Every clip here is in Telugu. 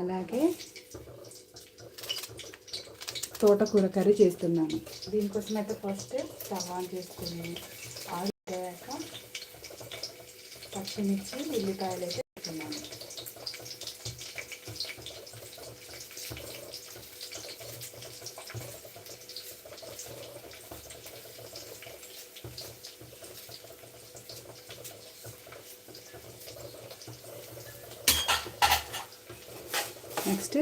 అలాగే తోటకూర కర్రీ చేస్తున్నాను. దీనికోసం అయితే ఫస్ట్ స్టవ్ ఆన్ చేసుకుని ఆయిల్ పచ్చిమిర్చి ఉల్లిపాయలు అయితే వేస్తున్నాను నెక్స్ట్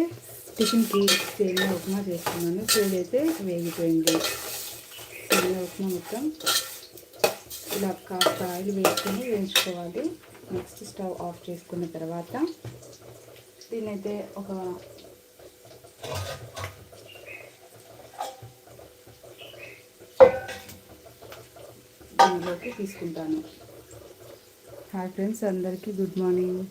టిఫిన్కి సేమియా ఉప్మా చేస్తున్నాను. చూడు అయితే వేగిపోయింది. సేమియా ఉప్మా మొత్తం ఇలా కాస్త ఆయిల్ వేసుకొని వేయించుకోవాలి. నెక్స్ట్ స్టవ్ ఆఫ్ చేసుకున్న తర్వాత దీనైతే ఒక దీనిలోకి తీసుకుంటాను. హాయ్ ఫ్రెండ్స్ అందరికీ గుడ్ మార్నింగ్.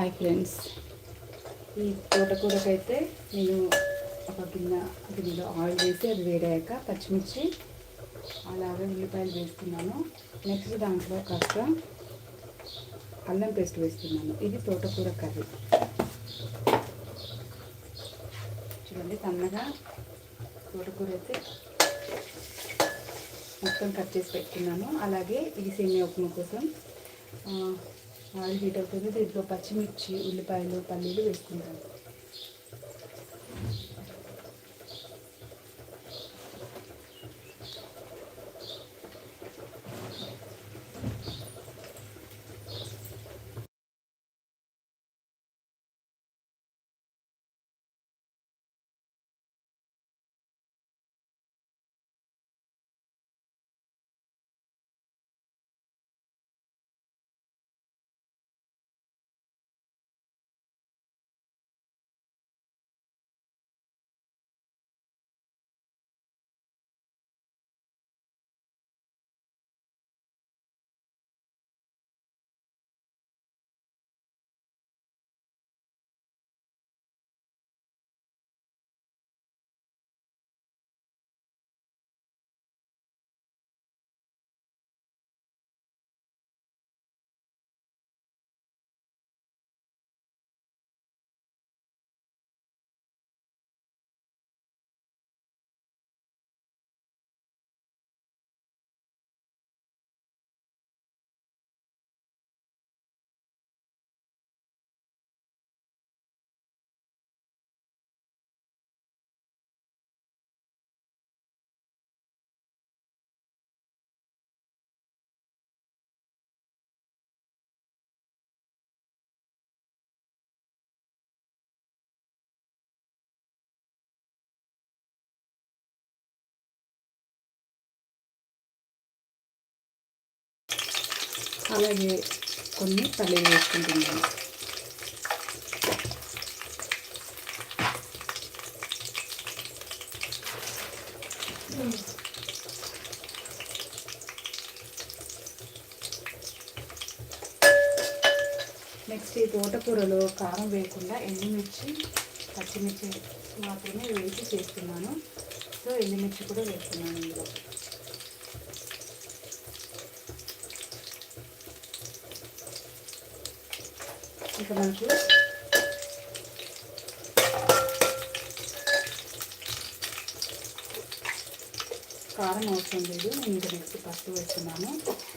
హాయ్ ఫ్రెండ్స్ ఈ తోటకూరకైతే నేను ఒక గిన్నె గిన్నెలో ఆయిల్ వేసి అది వేడాక పచ్చిమిర్చి అలాగే ఉల్లిపాయలు వేస్తున్నాను. నెక్స్ట్ దాంట్లో కాస్త అల్లం పేస్ట్ వేస్తున్నాను. ఇది తోటకూర కర్రీ. చూడండి సన్నగా తోటకూర అయితే మొత్తం కట్ చేసి పెట్టుకున్నాను. అలాగే ఇది సేమియా ఉప్మా కోసం. ఆయిల్ హీట్ అవుతుంది. దీంట్లో పచ్చిమిర్చి ఉల్లిపాయలు పల్లీలు వేసుకుంటాను అలాగే కొన్ని పల్లీలు వేసుకుంటున్నాను. నెక్స్ట్ ఈ తోటకూరలో కారం వేయకుండా ఎండుమిర్చి పచ్చిమిర్చి మాత్రమే వేసి చేస్తున్నాను. సో ఎండుమిర్చి కూడా వేస్తున్నాను ఇందులో. ఇంకా మనకు కారం అవసరం లేదు. నేను ఇంకా నెక్స్ట్ పసుపు వేస్తున్నాను.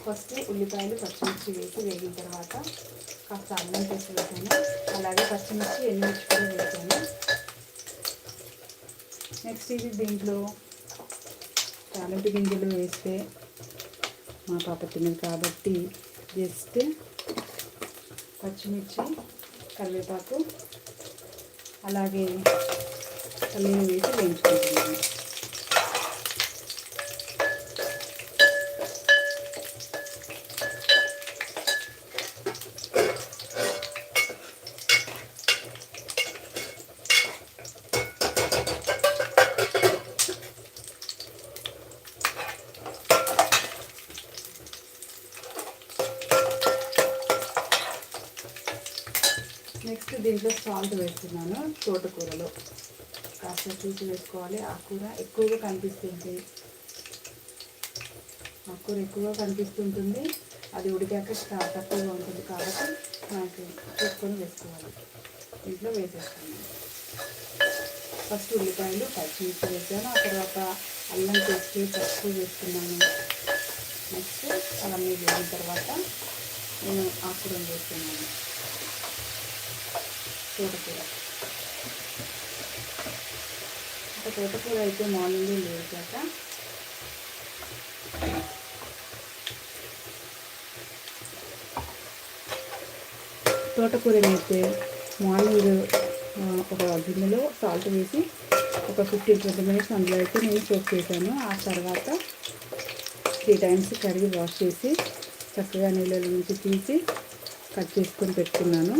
ఫస్ట్ ఉల్లిపాయలు పచ్చిమిర్చి వేసి వేగిన తర్వాత కాస్త అల్లం పేస్ట్ వేసాను. అలాగే పచ్చిమిర్చి ఎండుమిర్చి కూడా వేసాను. నెక్స్ట్ ఇది దీంట్లో తాలింపు గింజలు వేస్తే మా పాప తినదు కాబట్టి జస్ట్ పచ్చిమిర్చి కరివేపాకు అలాగే పల్లీలు వేసి వేయించుకుంటున్నాను నెక్స్ట్ దీంట్లో సాల్ట్ వేస్తున్నాను తోటకూరలో. కాస్త చూసి వేసుకోవాలి. ఆ కూర ఎక్కువగా కనిపిస్తుంది. ఆ కూర ఎక్కువగా కనిపిస్తుంటుంది. అది ఉడికాక స్టార్ట్ తక్కువగా ఉంటుంది కాబట్టి మనకి చూసుకొని వేసుకోవాలి. దీంట్లో వేసేస్తాను. ఫస్ట్ ఉల్లిపాయలు పచ్చిమిర్చి వేసాను. ఆ తర్వాత అల్లం పేస్ట్ పసుపు వేసుకున్నాను నెక్స్ట్ అవన్నీ వేసిన తర్వాత నేను ఆకురం వేస్తున్నాను. తోటకూర. ఒక తోటకూర అయితే మార్నింగ్ లేచాక తోటకూరని అయితే మార్నింగ్ ఒక గిన్నెలో సాల్ట్ వేసి ఒక ఫిఫ్టీన్ ట్వంటీ మినిట్స్ అందులో అయితే నేను సోప్ చేశాను. ఆ తర్వాత త్రీ టైమ్స్ కడిగి వాష్ చేసి చక్కగా నీళ్ళ నుంచి తీసి కట్ చేసుకొని పెట్టుకున్నాను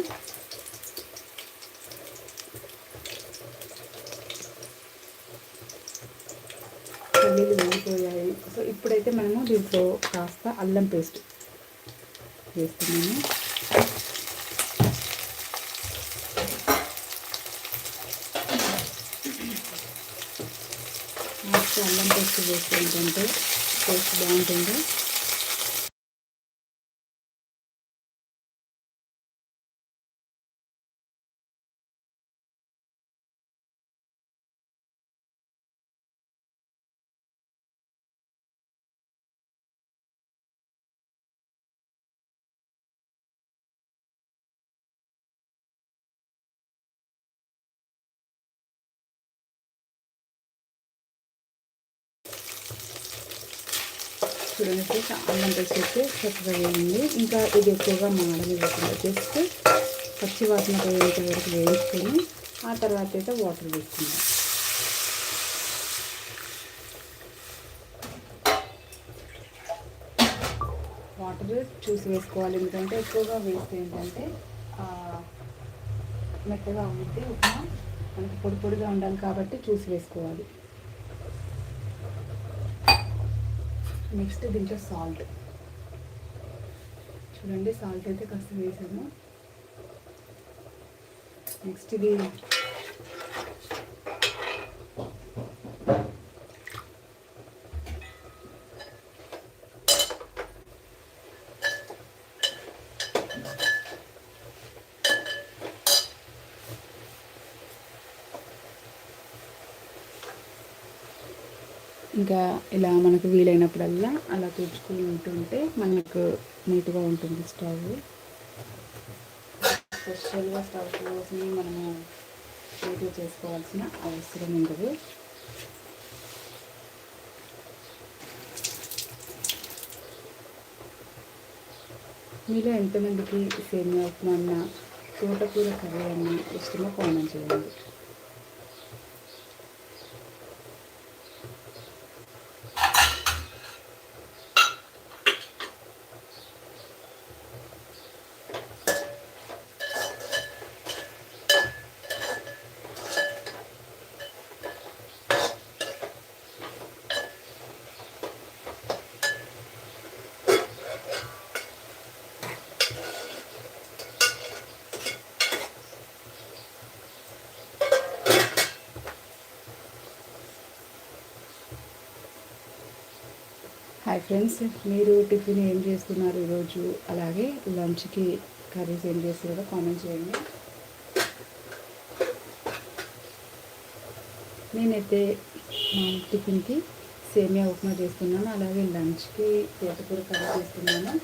పల్లీలు వేగిపోయాయి సో ఇప్పుడైతే మనము దీంట్లో కాస్త అల్లం పేస్ట్ వేస్తున్నాను. అల్లం పేస్ట్ వేస్తే ఏంటంటే టేస్ట్ బాగుంటుంది. చూడండి ఫ్రెండ్స్ అల్లం పేస్ట్ అయితే చక్కగా వేయండి ఇంకా ఇది ఎక్కువగా మాడని లేకుండా జస్ట్ పచ్చి వాసన పోయేంత వరకు వేయించుకొని ఆ తర్వాత అయితే వాటర్ వేసుకుందాం. వాటర్ చూసి వేసుకోవాలి ఎందుకంటే ఎక్కువగా వేస్తే ఏంటంటే మెత్తగా ఉంటే ఉప్మా మనకి పొడి పొడిగా ఉండాలి కాబట్టి చూసి వేసుకోవాలి. నెక్స్ట్ దీంట్లో సాల్ట్. చూడండి సాల్ట్ అయితే కాస్త వేసాము నెక్స్ట్ ఇది ఇంకా ఇలా మనకు వీలైనప్పుడల్లా అలా ఉంటుంటే మనకు నీట్గా ఉంటుంది స్టవ్. స్పెషల్గా స్టవ్ కోసం మనము నీట్గా చేసుకోవాల్సిన అవసరం ఉండదు. మీలో ఎంతమందికి సేమియా ఉప్మా అన్న తోటకూర కర్రీ అన్న ఇష్టమో కామెంట్ చేయండి. హాయ్ ఫ్రెండ్స్ మీరు టిఫిన్ ఏం చేస్తున్నారు ఈరోజు? అలాగే లంచ్కి కర్రీస్ ఏం చేస్తున్నారో కామెంట్ చేయండి. నేనైతే మా టిఫిన్కి సేమియా ఉప్మా చేస్తున్నాను అలాగే లంచ్కి తోటకూర కర్రీ చేస్తున్నాను.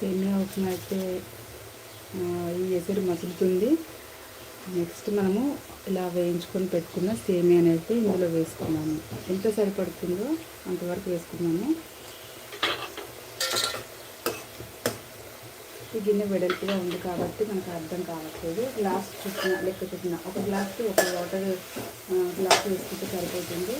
సేమియా ఉప్మా అయితే ఈ ఎసురు మసులుతుంది. నెక్స్ట్ మనము ఇలా వేయించుకొని పెట్టుకున్న సేమియా అయితే ఇందులో వేసుకున్నాము ఎంత సరిపడుతుందో అంతవరకు వేసుకున్నాము ఈ గిన్నె వెడల్పుగా ఉంది కాబట్టి మనకు అర్థం కావట్లేదు. గ్లాస్ చుట్టిన లెక్క చుట్టిన ఒక గ్లాస్కి ఒక వాటర్ గ్లాస్ వేసుకుంటే సరిపోతుంది.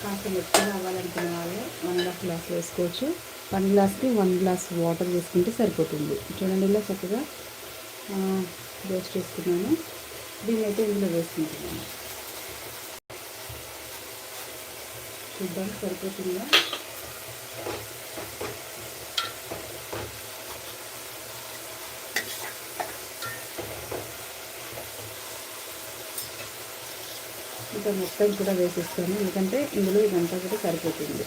కాస్త మెత్తగా అవ్వాలనుకునే వాళ్ళు వన్ అండ్ హాఫ్ గ్లాస్ వేసుకోవచ్చు. వన్ గ్లాస్కి వన్ గ్లాస్ వాటర్ వేసుకుంటే సరిపోతుంది. చూడండి ఇలా చక్కగా రోస్ట్ చేసుకున్నాను. దీన్ని అయితే ఇందులో వేసుకుంటున్నాను. చూద్దాం సరిపోతుందా? ఇంకా మొత్తం కూడా వేసేస్తాను. ఎందుకంటే ఇందులో ఇదంతా కూడా సరిపోతుంది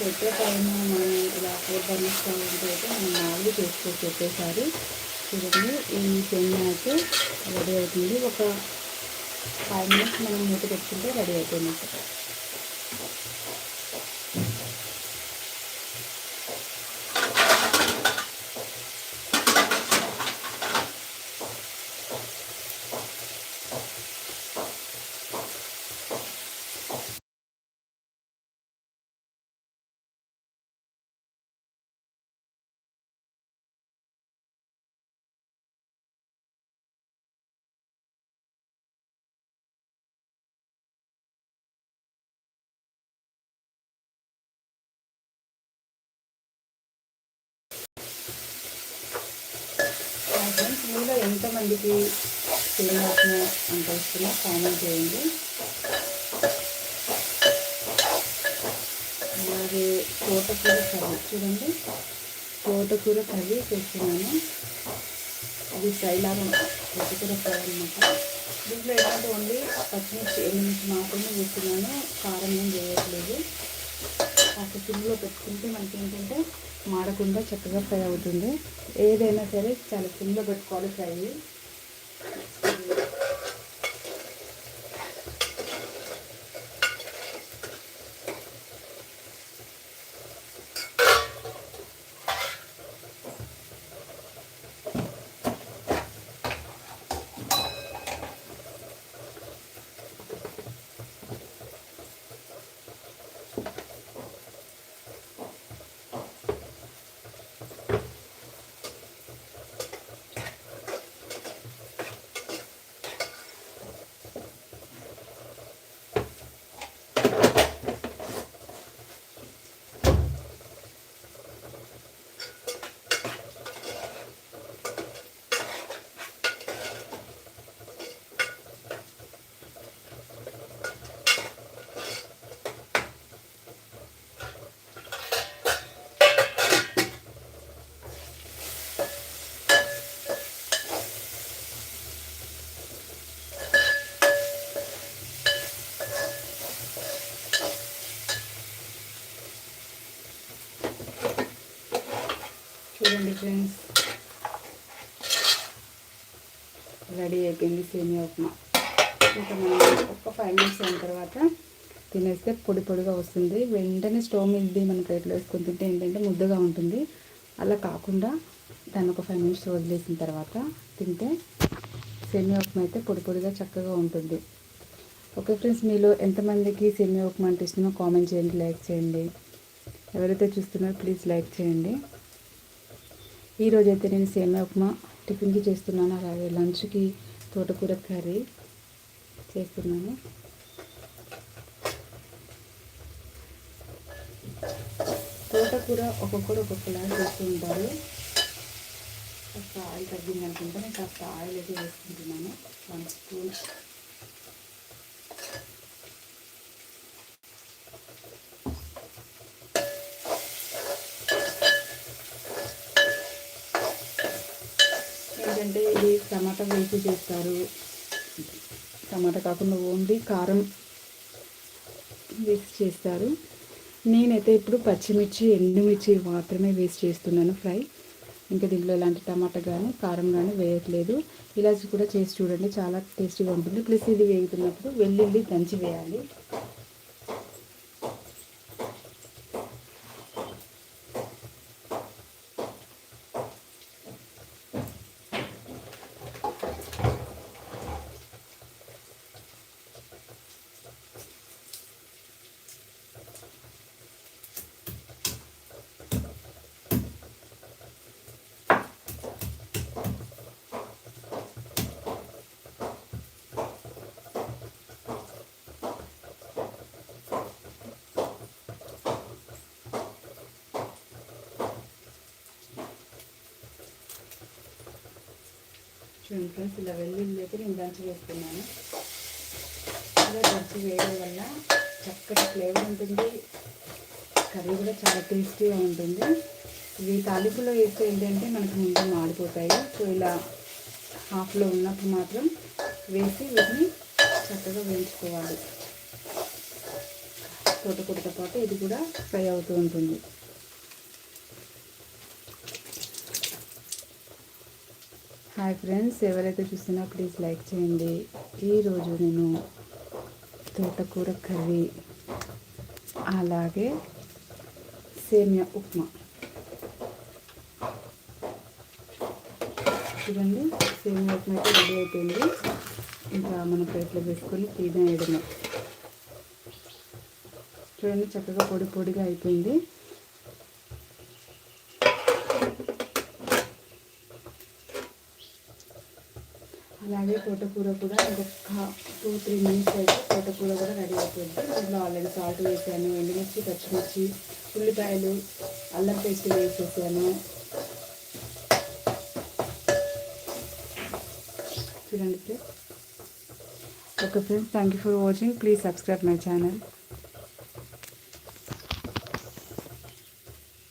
పెట్టే టైం మనం ఇలా ఫోర్ బర్నర్స్ ఉంటే అయితే మనం నాలుగు చేసుకోవచ్చు ఒకేసారి చూడండి ఈ సేమియా అయితే రెడీ అవుతుంది. ఒక ఫైవ్ మినిట్స్ మనం మూత పెట్టుకుంటే రెడీ అయిపోయింది ఫ్రెండ్స్ మీలో ఎంతమందికి సేమియాసిన అంత ఇష్టమో కామెంట్ చేయండి. అలాగే తోటకూర కర్రీ. చూడండి. తోటకూర కర్రీ చేస్తున్నాను. అది ఫ్రై లాగా తోటకూర ఫ్రై అనమాట దీంట్లో ఏంటంటే ఓన్లీ పచ్చిమిర్చి ఎనిమిది మాత్రమే వేస్తున్నాను. కారం ఏం వేయట్లేదు. అక్కడ సిమ్లో పెట్టుకుంటే మనకి ఏంటంటే మాడకుండా చక్కగా ఫ్రై అవుతుంది. ఏదైనా సరే చాలా సిమ్లో పెట్టుకోవాలి ఫ్రై చూడండి ఫ్రెండ్స్. రెడీ అయిపోయింది సేమియా ఉప్మా. ఇంకా మనం ఒక ఫైవ్ మినిట్స్ అయిన తర్వాత తినేస్తే పొడి పొడిగా వస్తుంది. వెంటనే స్టవ్ మీద మన ప్లేట్లో వేసుకొని తింటే ఏంటంటే ముద్దగా ఉంటుంది. అలా కాకుండా దాన్ని ఒక ఫైవ్ మినిట్స్ వదిలేసిన తర్వాత తింటే సేమియా ఉప్మా అయితే పొడి పొడిగా చక్కగా ఉంటుంది. ఓకే ఫ్రెండ్స్ మీలో ఎంతమందికి సేమియా ఉప్మా అంటే ఇష్టమో కామెంట్ చేయండి లైక్ చేయండి. ఎవరైతే చూస్తున్నారో ప్లీజ్ లైక్ చేయండి. ఈరోజైతే అయితే నేను సేమియా ఉప్మా టిఫిన్కి చేస్తున్నాను అలాగే లంచ్కి తోటకూర కర్రీ చేస్తున్నాను. తోటకూర ఒక్కొక్కరు ఒక్కొక్కలా చేస్తూ ఉంటారు. కాస్త ఆయిల్ తగ్గింది అనుకుంటే నేను కాస్త ఆయిల్ అయితే వేసుకుంటున్నాను. వన్ స్పూన్ ఏంటంటే ఇది టమాటా వేసి చేస్తారు. టమాటా కాకుండా ఓన్లీ కారం వేసి చేస్తారు. నేనైతే ఇప్పుడు పచ్చిమిర్చి ఎండుమిర్చి మాత్రమే వేసి చేస్తున్నాను ఫ్రై. ఇంకా దీంట్లో ఎలాంటి టమాటా కానీ కారం కానీ వేయట్లేదు. ఇలాచి కూడా చేసి చూడండి చాలా టేస్టీగా ఉంటుంది. ప్లస్ ఇది వేగుతున్నప్పుడు వెల్లుల్లి దంచి వేయాలి. చూడండి ఫ్రెండ్స్ ఇలా వెల్లుల్లి అయితే నేను దంచి వేస్తున్నాను ఇలా దంచి వేయడం వల్ల చక్కటి ఫ్లేవర్ ఉంటుంది. కర్రీ కూడా చాలా టేస్టీగా ఉంటుంది. ఇవి తాలింపులో వేస్తే ఏంటంటే మనకు ముందు మాడిపోతాయి. సో ఇలా హాఫ్లో ఉన్నప్పుడు మాత్రం వేసి వీటిని చక్కగా వేయించుకోవాలి. తోటకూరతో పాటు ఇది కూడా ఫ్రై అవుతూ ఉంటుంది. హాయ్ ఫ్రెండ్స్ ఎవరైతే చూస్తున్నా ప్లీజ్ లైక్ చేయండి. ఈరోజు నేను తోటకూర కర్రీ అలాగే సేమియా ఉప్మా. చూడండి సేమియా ఉప్మా అయితే రెడీ అయిపోయింది. ఇంకా మన ప్లేట్లో వేసుకొని వేయడమే చూడండి చక్కగా పొడి పొడిగా అయిపోయింది అలాగే తోటకూర కూడా ఇంకొక టూ త్రీ మినిట్స్ అయితే తోటకూర కూడా రెడీ అయిపోయింది. ఇందులో ఆల్రెడీ సాల్ట్ వేసాను ఎండుమిర్చి పచ్చిమిర్చి ఉల్లిపాయలు అల్లం పేస్ట్ వేసేసాను. చూడండి friends okay friends thank you for watching please subscribe my channel